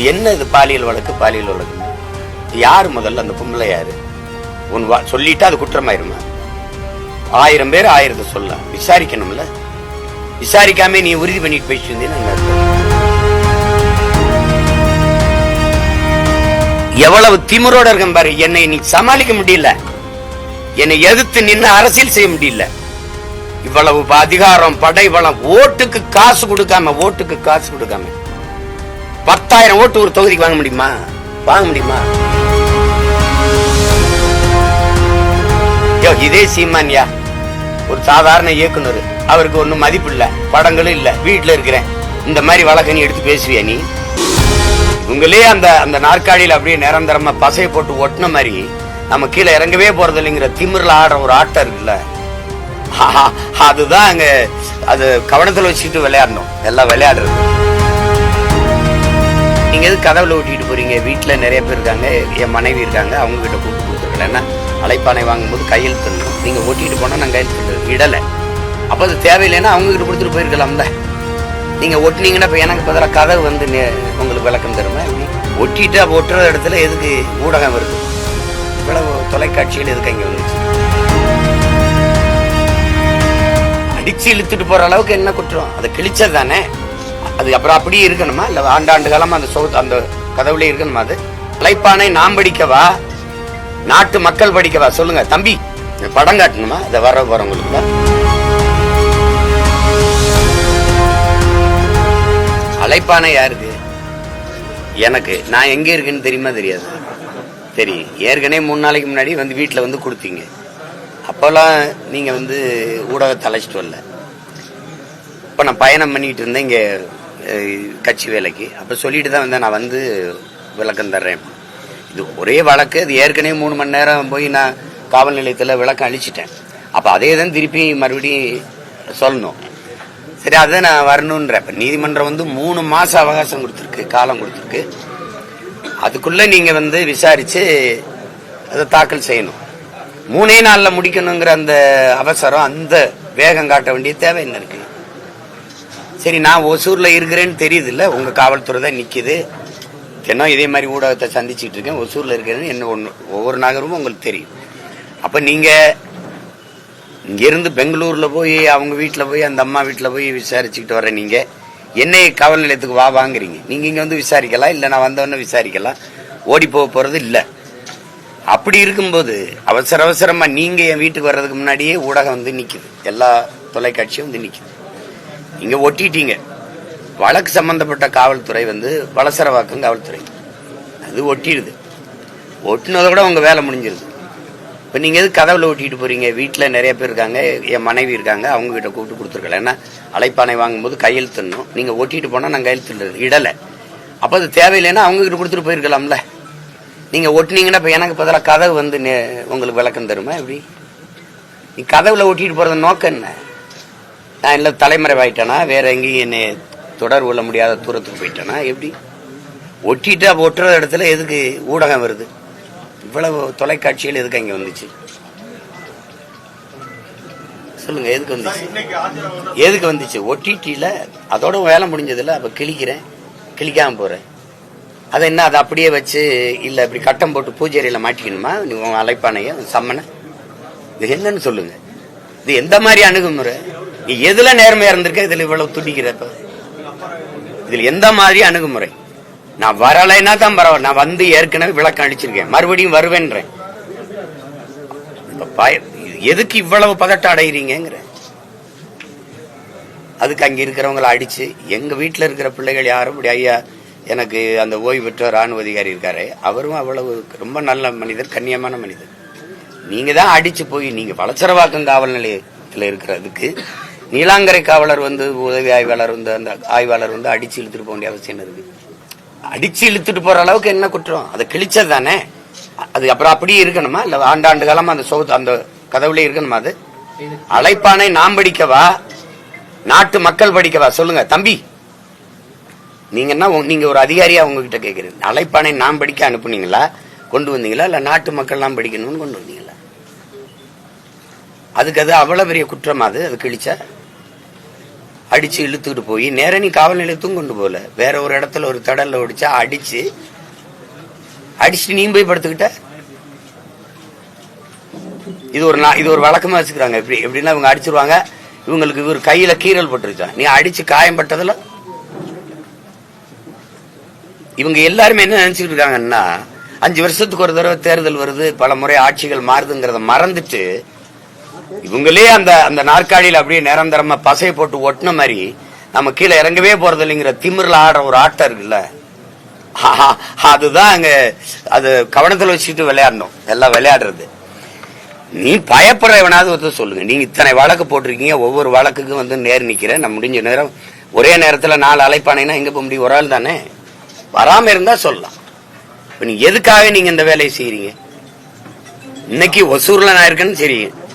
இது என்ன இது பாலியல் வழக்கு பாலியல் வழக்கு? யார் முதல்ல? அந்த பொம்பளை யாரு? உன் வா- சொல்லிட்டா அது குற்றமாயிருமா? ஆயிரம் பேர் ஆயிரத்தை சொல்ல. விசாரிக்கணும்ல? விசாரிக்காம நீ உறுதி பண்ணிட்டு போயிட்டு இருந்தீங்கன்னா எவ்வளவு திமிரோட இருக்கேன் பாரு. என்னை நீ சமாளிக்க முடியல. என்னை எதிர்த்து நின்று அரசியல் செய்ய முடியல. இவ்வளவு அதிகாரம் படை பலம் ஓட்டுக்கு காசு கொடுக்காம ஓட்டுக்கு காசு கொடுக்காம. பத்தாயிரம் ஓட்டு ஒரு தொகுதிக்கு வாங்க முடியுமா? வாங்க முடியுமா? யோ, இதே சீமான்யா. ஒரு சாதாரண இயக்குனர். அவருக்கு ஒன்றும் மதிப்பு இல்லை படங்களும் இல்லை வீட்டில் இருக்கிறேன். இந்த மாதிரி வழக்க நீ எடுத்து பேசுவியா நீ? இவங்களே அந்த அந்த நாற்காலியில் அப்படியே நிரந்தரமாக பசையை போட்டு ஒட்டின மாதிரி நம்ம கீழே இறங்கவே போகிறது இல்லைங்கிற திமிரில் ஆடுற ஒரு ஆட்டம் இருக்குல்ல? அதுதான் அங்கே அது கவனத்தில் வச்சுட்டு விளையாடணும். எல்லாம் விளையாடுறது. நீங்கள் எது கதவில் ஓட்டிகிட்டு போகிறீங்க வீட்டில் நிறைய பேர் இருக்காங்க. என் மனைவி இருக்காங்க. அவங்ககிட்ட கூப்பிட்டு கொடுத்துருக்கலன்னா அழைப்பானை வாங்கும்போது கையெழுத்து நீங்கள் ஓட்டிகிட்டு போனால் நான் கையெழுத்து இடலை அப்போ அது தேவையில்லைன்னா அவங்க கிட்ட கொடுத்துட்டு போயிருக்கலாம்ல. நீங்கள் ஒட்டினீங்கன்னா இப்போ எனக்கு பதிலாக கதவு வந்து நே- உங்களுக்கு விளக்கம் தருமா? ஒட்டிட்டு ஒட்டுற இடத்துல எதுக்கு ஊடகம் வருது? இவ்வளவு தொலைக்காட்சியில் எதுக்கு இங்கே வந்துச்சு? அடிச்சு இழுத்துட்டு போகிற அளவுக்கு என்ன குற்றம்? அதை கிழிச்சது தானே? அது அப்புறம் அப்படியே இருக்கணுமா? இல்லை ஆண்டாண்டு காலமாக அந்த சோ அந்த கதவுல இருக்கணுமா அது? அழைப்பானை நாம் படிக்கவா? நாட்டு மக்கள் படிக்கவா? சொல்லுங்க. தம்பி படம் காட்டணுமா? இதை வர போறவங்களுக்கு அழைப்பானை யாருக்கு? எனக்கு. நான் எங்கே இருக்கேன்னு தெரியுமா தெரியாது? சரி ஏற்கனவே மூணு நாளைக்கு முன்னாடி வந்து வீட்டில் வந்து கொடுத்தீங்க. அப்போல்லாம் நீங்கள் வந்து ஊடகத்தை அழைச்சிட்டு வரல. அப்போ நான் பயணம் பண்ணிக்கிட்டு இருந்தேன் இங்கே கட்சி வேலைக்கு. அப்போ சொல்லிட்டு தான் வந்தேன் நான் வந்து விளக்கம் தர்றேன். இது ஒரே வழக்கு அது ஏற்கனவே மூணு மணி நேரம் போய் நான் காவல் நிலையத்தில் விளக்கம் அழிச்சிட்டேன் அப்போ அதே தான் திருப்பி மறுபடியும் சொல்லணும். சரி அதை நான் வரணுன்ற இப்போ நீதிமன்றம் வந்து மூணு மாதம் அவகாசம் கொடுத்துருக்கு காலம் கொடுத்துருக்கு. அதுக்குள்ளே நீங்கள் வந்து விசாரித்து அதை தாக்கல் செய்யணும். மூணே நாளில் முடிக்கணுங்கிற அந்த அவசரம் அந்த வேகம் காட்ட வேண்டிய தேவை என்ன இருக்குது சரி நான் ஒசூரில் இருக்கிறேன்னு தெரியுது இல்லை உங்கள் காவல்துறை தான் நிற்கிது தினம் இதே மாதிரி ஊடகத்தை சந்திச்சுட்டு இருக்கேன். ஒசூரில் இருக்கிறேன்னு என்ன ஒன்று ஒவ்வொரு நகரமும் உங்களுக்கு தெரியும். அப்போ நீங்கள் இங்கேருந்து பெங்களூரில் போய் அவங்க வீட்டில் போய் அந்த அம்மா வீட்டில் போய் விசாரிச்சுக்கிட்டு வர நீங்கள் என்னை காவல் நிலையத்துக்கு வா வாங்குறீங்க. நீங்கள் இங்கே வந்து விசாரிக்கலாம் இல்லை நான் வந்தவொடனே விசாரிக்கலாம். ஓடி போக போகிறது இல்லை. அப்படி இருக்கும்போது அவசர அவசரமாக நீங்கள் என் வீட்டுக்கு வர்றதுக்கு முன்னாடியே ஊடகம் வந்து நிற்கிது எல்லா தொலைக்காட்சியும் வந்து நிற்கிது இங்க ஒட்டிட்டீங்க. வழக்கு சம்பந்தப்பட்ட காவல்துறை வந்து வளசரவாக்கம் காவல்துறை. அது ஒட்டிடுது. ஒட்டினதை கூட உங்க வேலை முடிஞ்சிருது. இப்போ நீங்கள் எது கதவில் ஒட்டிட்டு போறீங்க? வீட்டில் நிறைய பேர் இருக்காங்க என் மனைவி இருக்காங்க அவங்க கிட்ட கூப்பிட்டு கொடுத்துருக்கல. ஏன்னா அழைப்பானை வாங்கும்போது கையெழுத்துடணும் நீங்கள் ஒட்டிட்டு போனால் நான் கையெழுத்து இடலை. அப்போ அது தேவையில்லைன்னா அவங்க கிட்ட கொடுத்துட்டு போயிருக்கலாம்ல. நீங்கள் ஒட்டினீங்கன்னா இப்போ எனக்கு பதிலாக கதவு வந்து நே- உங்களுக்கு விளக்கம் தருமா எப்படி? நீ கதவில் ஒட்டிட்டு போகிறது நோக்கம் என்ன? நான் இல்லை தலைமறைவாயிட்டேனா? வேற எங்கேயும் என்னை தொடர்பு கொள்ள முடியாத தூரத்துக்கு போயிட்டேனா? எப்படி? ஒட்டிட்டா அப்போ ஒட்டுற இடத்துல எதுக்கு ஊடகம் வருது? இவ்வளவு தொலைக்காட்சிகள் எதுக்கு அங்கே வந்துச்சு? சொல்லுங்க எதுக்கு வந்துச்சு? எதுக்கு வந்துச்சு? ஒட்டிட்டியில் அதோட வேலை முடிஞ்சதில்ல அப்போ கிழிக்கிறேன். கிழிக்காமல் போகிறேன் அதை என்ன அதை அப்படியே வச்சு இல்லை இப்படி கட்டம் போட்டு பூஜை மாட்டிக்கணுமா? நீ உன் அழைப்பானைய சம்மனை? இது என்னன்னு சொல்லுங்க. இது எந்த மாதிரி அணுகுமுறை? எதுல நேர்மையா இருந்திருக்க இதுல இவ்வளவு துடிக்கிறப்ப இதுல எந்த மாதிரி அணுகுமுறை? நான் வரலைன்னா தான் பரவாயில்ல. நான் வந்து ஏற்கனவே விளக்கம் அடிச்சிருக்கேன் மறுபடியும் வருவேன்றேன். எதுக்கு இவ்வளவு பதட்டம் அடைகிறீங்கிற அதுக்கு அங்க இருக்கிறவங்கள அடிச்சு எங்க வீட்டுல இருக்கிற பிள்ளைகள் யாரும் இப்படி ஐயா எனக்கு அந்த ஓய்வு பெற்ற ராணுவ அதிகாரி இருக்காரு அவரும் அவ்வளவு ரொம்ப நல்ல மனிதர் கண்ணியமான மனிதர். நீங்க தான் அடிச்சு போய் நீங்க வளச்சரவாக்கம் காவல் நிலையத்தில் இருக்கிறதுக்கு நீலாங்கரை காவலர் வந்து உதவி ஆய்வாளர் வந்து அந்த ஆய்வாளர் வந்து அடிச்சு இழுத்துட்டு போக வேண்டிய அவசியம் இருக்கு. அடிச்சு இழுத்துட்டு போற அளவுக்கு என்ன குற்றம்? அதை கிழிச்சது தானே? அது அப்புறம் அப்படியே இருக்கணுமா? இல்ல ஆண்டாண்டு காலமா அந்த சோத்து அந்த கதவுல இருக்கணுமா அது? அழைப்பானை நாம் படிக்கவா? நாட்டு மக்கள் படிக்கவா? சொல்லுங்க. தம்பி நீங்க என்ன நீங்க ஒரு அதிகாரியா உங்ககிட்ட கேக்குறீங்க? அழைப்பானை நாம் படிக்க அனுப்புனீங்களா? கொண்டு வந்தீங்களா? இல்ல நாட்டு மக்கள் நாம் படிக்கணும்னு கொண்டு வந்தீங்களா? அதுக்கு அது அவ்வளவு பெரிய குற்றமா அது? அது கிழிச்சா? அடிச்சு இழுத்துக்கிட்டு போய் நேரம் நீ காவல் நிலையத்தும் கொண்டு போகல. வேற ஒரு இடத்துல ஒரு தடல்ல ஒடிச்சா அடிச்சு அடிச்சு நீ போய் படுத்துக்கிட்ட? இது ஒரு இது ஒரு வழக்கமா வச்சுக்கிறாங்க. எப்படி எப்படின்னா இவங்க அடிச்சிருவாங்க இவங்களுக்கு இவர் கையில கீறல் பட்டுருச்சான். நீ அடிச்சு காயம் பட்டதுல? இவங்க எல்லாருமே என்ன நினைச்சிட்டு இருக்காங்கன்னா அஞ்சு வருஷத்துக்கு ஒரு தடவை தேர்தல் வருது பல முறை ஆட்சிகள் மாறுதுங்கிறத மறந்துட்டு இவங்களே அந்த அந்த நாற்காலியில் அப்படியே நிரந்தரமா பசை போட்டு ஒட்டின மாதிரி நம்ம கீழே இறங்கவே போறது இல்லைங்கிற திமிரில் ஆடுற ஒரு ஆட்டம் இருக்குல்ல? ஆஹா, அதுதான் அங்க அது கவனத்தில் வச்சுட்டு விளையாடணும். எல்லாம் விளையாடுறது. நீ பயப்படுற எவனாவது ஒருத்தர் சொல்லுங்க. நீங்க இத்தனை வழக்கு போட்டிருக்கீங்க ஒவ்வொரு வழக்குக்கும் வந்து நேர் நிக்கிறேன் நான் முடிஞ்ச நேரம் ஒரே நேரத்தில் நாலு அழைப்பானேன்னா எங்க போக முடியும்? ஒரு ஆள் தானே? வராம இருந்தா சொல்லலாம். இப்போ நீங்க எதுக்காக நீங்க இந்த வேலையை செய்யறீங்க இன்னைக்கு ஒசூர்ல நான் இருக்கேன்னு சரி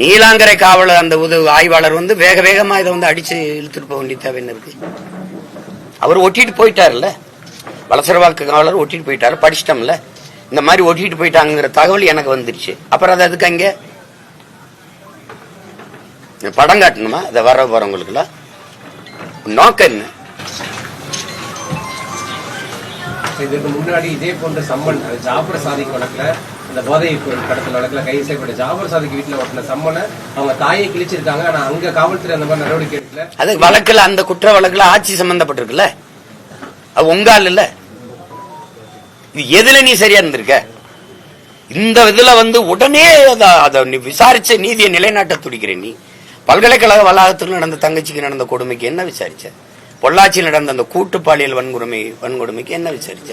நீலாங்கரை காவலர் அந்த உதவி ஆய்வாளர் வந்து வேக வேகமா இதை வந்து அடிச்சு இழுத்துட்டு போக வேண்டிய தேவை என்ன இருக்கு? அவர் ஒட்டிட்டு போயிட்டாருல்ல? வளசரவாக்கு காவலர் ஒட்டிட்டு போயிட்டாரு படிச்சிட்டோம்ல? இந்த மாதிரி ஒட்டிட்டு போயிட்டாங்கிற தகவல் எனக்கு வந்துருச்சு. அப்புறம் அது அதுக்கு அங்கே? இந்த படம் காட்டணுமா? அதை வர வரவங்களுக்குலாம் நோக்கம் என்ன? இதுக்கு முன்னாடி இதே போன்ற சம்மன் ஜாபர ஜாபர் சாதிக் இந்த போதை பொருள் கடத்தல் வழக்குல கைது செய்யப்பட்ட ஜாபர் சாதிக்கு வீட்டில் ஒட்டின சம்மனை அவங்க தாயை கிழிச்சிருக்காங்க. ஆனால் அங்கே காவல்துறை அந்த மாதிரி நடவடிக்கை எடுக்கல அது வழக்கில் அந்த குற்ற வழக்கில் ஆட்சி சம்பந்தப்பட்டிருக்குல்ல? அது உங்கால் இல்லை. இது எதுல நீ சரியா இருந்திருக்க? இந்த இதில் வந்து உடனே அதை நீ விசாரிச்ச நீதியை நிலைநாட்ட துடிக்கிற நீ. பல்கலைக்கழக வளாகத்தில் நடந்த தங்கச்சிக்கு நடந்த கொடுமைக்கு என்ன விசாரிச்ச? பொள்ளாச்சியில் நடந்த அந்த கூட்டு பாலியல் வன்கொடுமை வன்கொடுமைக்கு என்ன விசாரிச்ச?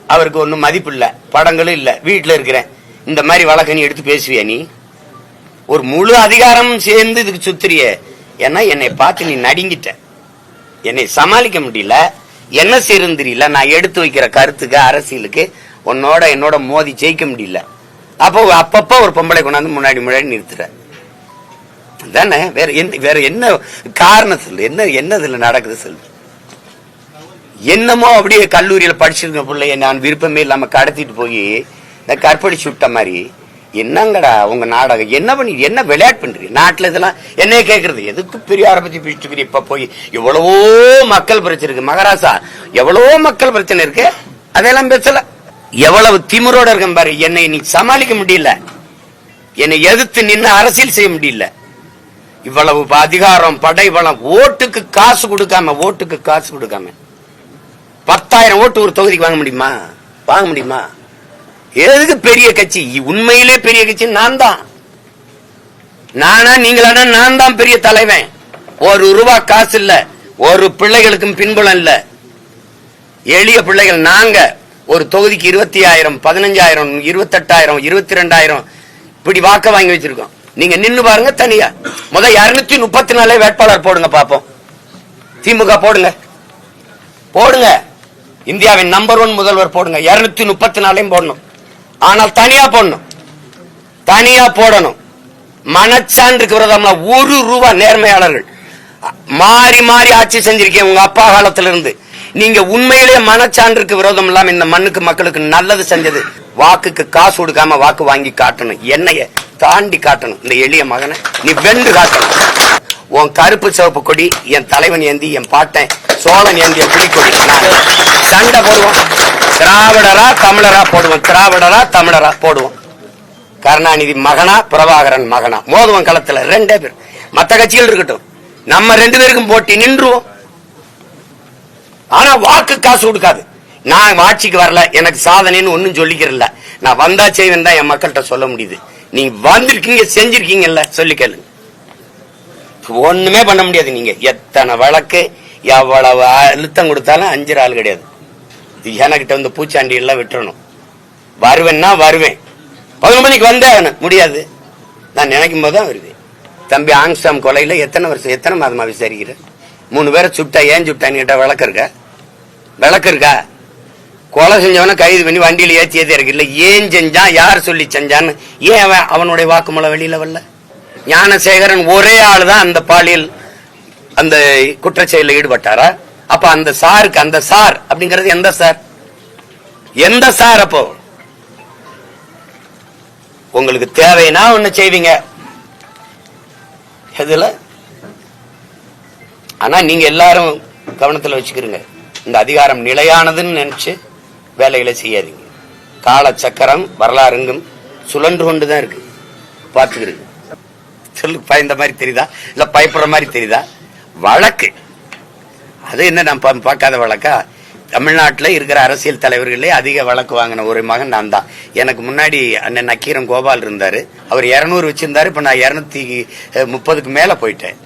அவருக்கு ஒன்றும் மதிப்பு இல்லை. படங்களும் இல்லை. வீட்டில் இருக்கிறேன். இந்த மாதிரி வழக்க நீ எடுத்து பேசுவியா நீ? ஒரு முழு அதிகாரம் சேர்ந்து இதுக்கு சுத்துறிய. ஏன்னா என்னை பார்த்து நீ நடுங்கிட்ட. என்னை சமாளிக்க முடியல. என்ன செய்யறது தெரியல. நான் எடுத்து வைக்கிற கருத்துக்கு அரசியலுக்கு உன்னோட என்னோட மோதி ஜெயிக்க முடியல. அப்போ அப்பப்போ ஒரு பொம்பளை கொண்டாந்து முன்னாடி முன்னாடி நிறுத்துற. தானே வேற என்ன வேற என்ன காரணம் சொல்லு? என்ன என்ன இதுல நடக்குது சொல்லு? என்னமோ அப்படியே கல்லூரியில் படிச்சிருந்த பிள்ளைய நான் விருப்பமே இல்லாமல் கடத்திட்டு போய் இந்த கற்பழிச்சு விட்ட மாதிரி என்னங்கடா உங்க நாடகம்? என்ன பண்ணி என்ன விளையாட்டு பண்றீங்க? நாட்டில் இதெல்லாம் என்னைய கேட்கறது எதுக்கு பெரியார பத்தி பேசிட்டு இப்ப போய் எவ்வளவோ மக்கள் பிரச்சனை இருக்கு. மகாராசா எவ்வளவோ மக்கள் பிரச்சனை இருக்கு. அதெல்லாம் பேசல. எவ்வளவு திமிரோட இருக்கேன் பாரு. என்னை நீ சமாளிக்க முடியல. என்னை எதிர்த்து நின்று அரசியல் செய்ய முடியல. இவ்வளவு அதிகாரம் படை பலம் ஓட்டுக்கு காசு கொடுக்காம ஓட்டுக்கு காசு கொடுக்காம. பத்தாயிரம் ஓட்டு ஒரு தொகுதிக்கு வாங்க முடியுமா? வாங்க முடியுமா? எதுக்கு பெரிய கட்சி? உண்மையிலே பெரிய கட்சி நான் தான். நானா நீங்களானா நான் தான் பெரிய தலைவன். ஒரு ரூபா காசு இல்ல. ஒரு பிள்ளைகளுக்கும் பின்புலம் இல்ல. எளிய பிள்ளைகள் நாங்க. ஒரு தொகுதிக்கு இருபத்தி ஆயிரம் பதினஞ்சாயிரம் இருபத்தெட்டாயிரம் இருபத்தி ரெண்டாயிரம் இப்படி வாக்க வாங்கி வச்சிருக்கோம். நீங்க நின்னு பாருங்க தனியா. முத இருநூத்தி முப்பத்தி நாலே வேட்பாளர் போடுங்க பாப்போம். திமுக போடுங்க. போடுங்க. இந்தியாவின் நம்பர் ஒன் முதல்வர் போடுங்க. இருநூத்தி முப்பத்தி நாலையும் போடணும். ஆனால் தனியா போடணும். தனியா போடணும். மனச்சான்றுக்கு விரோதமா ஒரு ரூபா நேர்மையாளர்கள். மாறி மாறி ஆட்சி செஞ்சிருக்கேன் உங்க அப்பா காலத்துல இருந்து நீங்க உண்மையிலேயே மனச்சான்றுக்கு விரோதம் இல்லாம இந்த மண்ணுக்கு மக்களுக்கு நல்லது செஞ்சது. வாக்குக்கு காசு கொடுக்காம வாக்கு வாங்கி காட்டணும். என்னைய தாண்டி காட்டணும். இந்த எளிய மகனை நீ வென்று காட்டணும். உன் கருப்பு சிவப்பு கொடி என் தலைவன் ஏந்தி என் பாட்டன் சோழன் ஏந்திய புலிக்கொடி. நான் சண்டை போடுவோம். திராவிடரா தமிழரா போடுவோம். திராவிடரா தமிழரா போடுவோம். கருணாநிதி மகனா பிரபாகரன் மகனா. மோதுவன் களத்துல. ரெண்டே பேர். மற்ற கட்சிகள் இருக்கட்டும். நம்ம ரெண்டு பேருக்கும் போட்டி நின்றுவோம். ஆனா வாக்கு காசு கொடுக்காது. நான் ஆட்சிக்கு வரல. எனக்கு சாதனைன்னு ஒன்னும் சொல்லிக்கிறல்ல நான் வந்தா செய்வேன் தான் என் மக்கள்கிட்ட சொல்ல முடியுது. நீ வந்திருக்கீங்க செஞ்சிருக்கீங்கல்ல சொல்லி கேளுங்க. ஒண்ணுமே பண்ண முடியாது நீங்க. எத்தனை வழக்கு எவ்வளவு அழுத்தம் கொடுத்தாலும் அஞ்சு ஆள் கிடையாது. இது வந்து பூச்சாண்டி எல்லாம் விட்டுறணும். வருவேன்னா வருவேன். பதினொரு மணிக்கு வந்தேன் முடியாது. நான் நினைக்கும் போது தான் வருவேன் தம்பி ஆங்ஸ்டாம் கொலையில் எத்தனை வருஷம் எத்தனை மாதமாக விசாரிக்கிற? மூணு பேரை சுட்டா ஏன் சுட்டான்னு கேட்டால் விளக்கு இருக்கா? விளக்கு இருக்கா? கொலை செஞ்சவன கைது பண்ணி வண்டியில் ஏற்றியதே இருக்கு. இல்லை ஏன் செஞ்சான் யார் சொல்லி செஞ்சான்னு? ஏன் அவன் அவனுடைய வாக்குமூலம் வெளியில் வரல? ஞானசேகரன் ஒரே ஆளு தான் அந்த பாலியல் அந்த குற்றச்செயலில் ஈடுபட்டாரா? அப்ப அந்த சாருக்கு அந்த சார் அப்படிங்கிறது எந்த சார்? எந்த சார் அப்போ? உங்களுக்கு தேவைன்னா ஒண்ணு செய்வீங்க. எதுல? ஆனா நீங்க எல்லாரும் கவனத்துல வச்சுக்கிறீங்க இந்த அதிகாரம் நிலையானதுன்னு நினைச்சு வேலைகளை செய்யாதீங்க. கால சக்கரம் வரலாறுங்கும் சுழன்று கொண்டுதான் இருக்கு. பார்த்துக்கிறீங்க சொல்லு பயந்த மாதிரி தெரியுதா? இல்ல பயப்படுற மாதிரி தெரியுதா? வழக்கு. அது என்ன நான் பார்க்காத வழக்கா? தமிழ்நாட்டில் இருக்கிற அரசியல் தலைவர்களே அதிக வழக்கு வாங்கின ஒரு மகன் நான் தான். எனக்கு முன்னாடி அண்ணன் நக்கீரன் கோபால் இருந்தார். அவர் இரநூறு வச்சிருந்தாரு இப்போ நான் இரநூத்தி முப்பதுக்கு மேலே போயிட்டேன்.